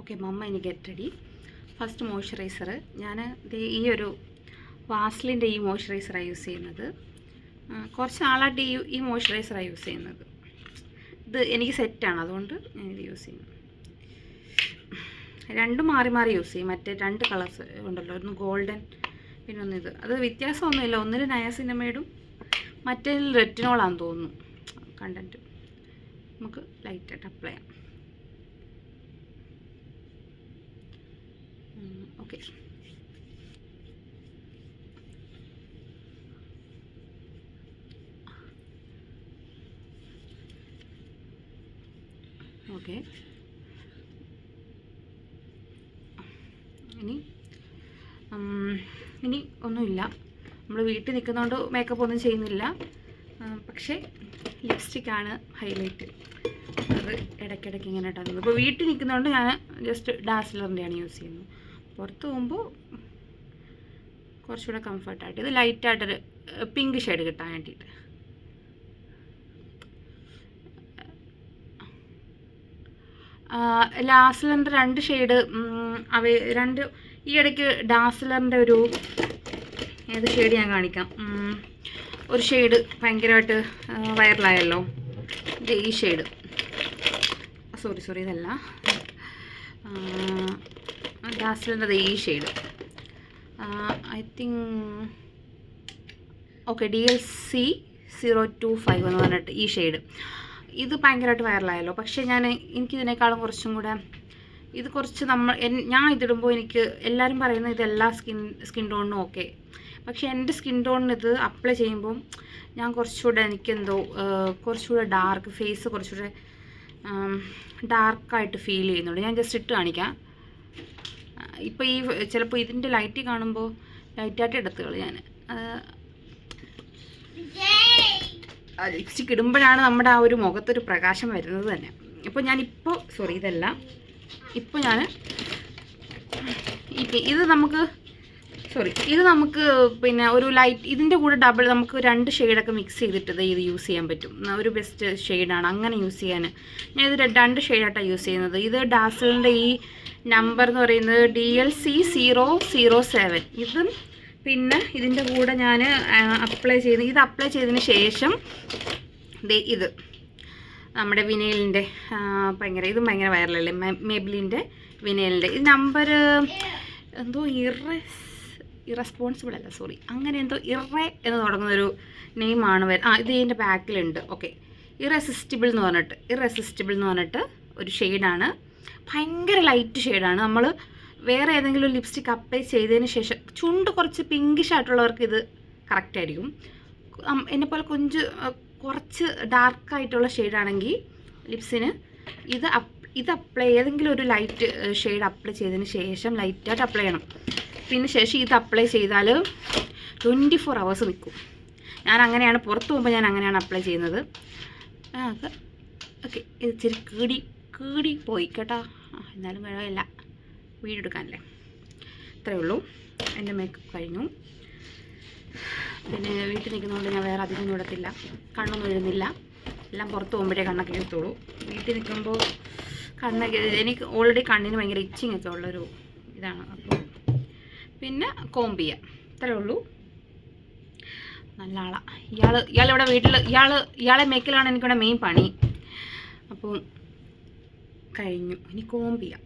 Okay മമ്മ ഇനി get ready first moisturiser ഞാൻ ഈ ഒരു വാസ്ലിന്റെ ഈ മോയ്സ്ചറൈസറാണ് യൂസ് ചെയ്യുന്നത്. കുറച്ച് നാളായിട്ട് ഈ ഈ മോയ്സ്ചറൈസറാണ് യൂസ് ചെയ്യുന്നത്. ഇത് എനിക്ക് സെറ്റാണ് അതുകൊണ്ട് ഞാനിത് യൂസ് ചെയ്യുന്നു. രണ്ടും മാറി മാറി യൂസ് ചെയ്യും. മറ്റേ രണ്ട് കളേഴ്സ് ഉണ്ടല്ലോ ഒന്ന് ഗോൾഡൻ പിന്നെ ഒന്ന് ഇത്. അത് വ്യത്യാസമൊന്നുമില്ല. ഒന്നിൽ നയാസിനമേഡും മറ്റേതിൽ റെറ്റിനോളാന്ന് തോന്നുന്നു. കണ്ടന്റ് നമുക്ക് ലൈറ്റായിട്ട് അപ്ലൈ ചെയ്യാം. ഓക്കെ ഓക്കെ ഇനി ഇനി ഒന്നുമില്ല. നമ്മൾ വീട്ടിൽ നിൽക്കുന്നതുകൊണ്ട് മേക്കപ്പ് ഒന്നും ചെയ്യുന്നില്ല. പക്ഷേ ലിപ്സ്റ്റിക്കാണ് ഹൈലൈറ്റ് അത് ഇടയ്ക്കിടയ്ക്ക് ഇങ്ങനെ ഇട്ടാൽ ഇപ്പോൾ വീട്ടിൽ നിൽക്കുന്നതുകൊണ്ട് ഞാൻ ജസ്റ്റ് ഡാസ്ലറിന്റെയാണ് യൂസ് ചെയ്യുന്നത്. പുറത്ത് പോകുമ്പോൾ കുറച്ചുകൂടെ കംഫർട്ടായിട്ട് ഇത് ലൈറ്റായിട്ടൊരു പിങ്ക് ഷെയ്ഡ് കിട്ടാൻ വേണ്ടിയിട്ട് ലാസ്ലറിന്റെ രണ്ട് ഷെയ്ഡ് അവ രണ്ട് ഈ ഇടയ്ക്ക് ഡാസ്ലറിന്റെ ഒരു ഏത് ഷെയ്ഡ് ഞാൻ കാണിക്കാം? ഒരു ഷെയ്ഡ് ഭയങ്കരമായിട്ട് വൈറലായല്ലോ ഈ ഷെയ്ഡ് സോറി സോറി ഇതല്ല. ഡാസ്ലറിന്റെ ഈ shade I think okay D L C zero two five എന്ന് പറഞ്ഞിട്ട് ഈ ഷെയ്ഡ് ഇത് ഭയങ്കരമായിട്ട് വൈറലായല്ലോ പക്ഷേ ഞാൻ എനിക്കിതിനേക്കാളും കുറച്ചും കൂടെ ഇത് കുറച്ച് നമ്മൾ ഞാൻ ഇതിടുമ്പോൾ എനിക്ക് എല്ലാവരും പറയുന്നത് ഇത് എല്ലാ സ്കിൻ സ്കിൻ ടോണിനും ഓക്കെ പക്ഷേ എന്റെ സ്കിൻ ടോണിന് ഇത് അപ്ലൈ ചെയ്യുമ്പം ഞാൻ കുറച്ചുകൂടെ എനിക്കെന്തോ കുറച്ചുകൂടെ ഡാർക്ക് ഫേസ് കുറച്ചുകൂടെ ഡാർക്കായിട്ട് ഫീൽ ചെയ്യുന്നുണ്ട്. ഞാൻ ജസ്റ്റ് ഇട്ട് കാണിക്കാം. ഇപ്പോൾ ഈ ചിലപ്പോൾ ഇതിന്റെ ലൈറ്റ് കാണുമ്പോൾ ലൈറ്റായിട്ട് എടുത്തുകൾ ഞാൻ ലിപ്സ്റ്റിക് ഇടുമ്പോഴാണ് നമ്മുടെ ആ ഒരു മുഖത്തൊരു പ്രകാശം വരുന്നത് തന്നെ. ഇപ്പോൾ ഞാനിപ്പോൾ സോറി ഇതല്ല. ഇപ്പോൾ ഞാൻ ഇത് നമുക്ക് സോറി ഇത് നമുക്ക് പിന്നെ ഒരു ലൈറ്റ് ഇതിന്റെ കൂടെ ഡബിൾ നമുക്ക് രണ്ട് ഷെയ്ഡൊക്കെ മിക്സ് ചെയ്തിട്ട് ഇത് യൂസ് ചെയ്യാൻ പറ്റും. ഒരു ബെസ്റ്റ് ഷെയ്ഡാണ് അങ്ങനെ യൂസ് ചെയ്യാൻ. ഞാൻ ഇത് രണ്ട് ഷെയ്ഡായിട്ടാണ് യൂസ് ചെയ്യുന്നത്. ഇത് ഡാസലിന്റെ ഈ നമ്പർ എന്ന് പറയുന്നത് D L C zero zero seven ഇതും പിന്നെ ഇതിന്റെ കൂടെ ഞാൻ അപ്ലൈ ചെയ്ത് ഇത് അപ്ലൈ ചെയ്തതിന് ശേഷം ഇത്. നമ്മുടെ വിനയലിന്റെ ഭയങ്കര ഇതും ഭയങ്കര വൈറലല്ലേ മെബിലിന്റെ വിനയലിന്റെ ഇത് നമ്പർ എന്തോ ഇറസ് ഇറസ്പോൺസിബിൾ അല്ല സോറി അങ്ങനെ എന്തോ ഇറേ എന്ന് തുടങ്ങുന്നൊരു നെയിമാണ് വരുന്നത് ആ ഇത് ഇതിന്റെ ബാക്കിലുണ്ട് ഓക്കെ ഇറസിസ്റ്റിബിൾ എന്ന് പറഞ്ഞിട്ട് ഇറസിസ്റ്റിബിൾ എന്ന് പറഞ്ഞിട്ട് ഒരു ഷെയ്ഡാണ് ഭയങ്കര ലൈറ്റ് ഷെയ്ഡാണ് നമ്മൾ വേറെ ഏതെങ്കിലും ലിപ്സ്റ്റിക് അപ്ലൈ ചെയ്തതിന് ശേഷം ചുണ്ട് കുറച്ച് പിങ്കിഷ് ആയിട്ടുള്ളവർക്ക് ഇത് കറക്റ്റ് ആയിരിക്കും. എന്നെപ്പോലെ കൊഞ്ച് കുറച്ച് ഡാർക്കായിട്ടുള്ള ഷെയ്ഡാണെങ്കിൽ ലിപ്സിന് ഇത് ഇത് അപ്ലൈ ഏതെങ്കിലും ഒരു ലൈറ്റ് ഷെയ്ഡ് അപ്ലൈ ചെയ്തതിന് ശേഷം ലൈറ്റായിട്ട് അപ്ലൈ ചെയ്യണം. പിന്നെ ശേഷം ഇത് അപ്ലൈ ചെയ്താൽ ട്വന്റി ഫോർ അവേഴ്സ് നിൽക്കും ഞാൻ അങ്ങനെയാണ് പുറത്ത് പോകുമ്പോൾ ഞാൻ അങ്ങനെയാണ് അപ്ലൈ ചെയ്യുന്നത്. ഓക്കെ ഇത് ഇച്ചിരി കീടി കീടി പോയി കേട്ടോ. എന്നാലും കുഴപ്പമില്ല. വീടെടുക്കാനല്ലേ. ഇത്രയേ ഉള്ളൂ. എന്റെ മേക്കപ്പ് കഴിഞ്ഞു. പിന്നെ വീട്ടിൽ നിൽക്കുന്നതുകൊണ്ട് ഞാൻ വേറെ അധികം ഇടത്തില്ല. കണ്ണൊന്നും എഴുന്നില്ല എല്ലാം പുറത്ത് പോകുമ്പോഴേ കണ്ണൊക്കെ എഴുത്തുള്ളൂ വീട്ടിൽ നിൽക്കുമ്പോൾ കണ്ണൊക്കെ എനിക്ക് ഓൾറെഡി കണ്ണിന് ഭയങ്കര ഇച്ചിങ് ഒക്കെ ഉള്ളൊരു ഇതാണ്. അപ്പോൾ പിന്നെ കോമ്പ് ചെയ്യാം ഉള്ളൂ. നല്ല ആളാ ഇയാൾ ഇയാളിവിടെ വീട്ടിൽ ഇയാൾ ഇയാളെ മേക്കിലാണ് എനിക്കിവിടെ മെയിൻ പണി. അപ്പോൾ കഴിഞ്ഞു. ഇനി കോമ്പ് ചെയ്യാം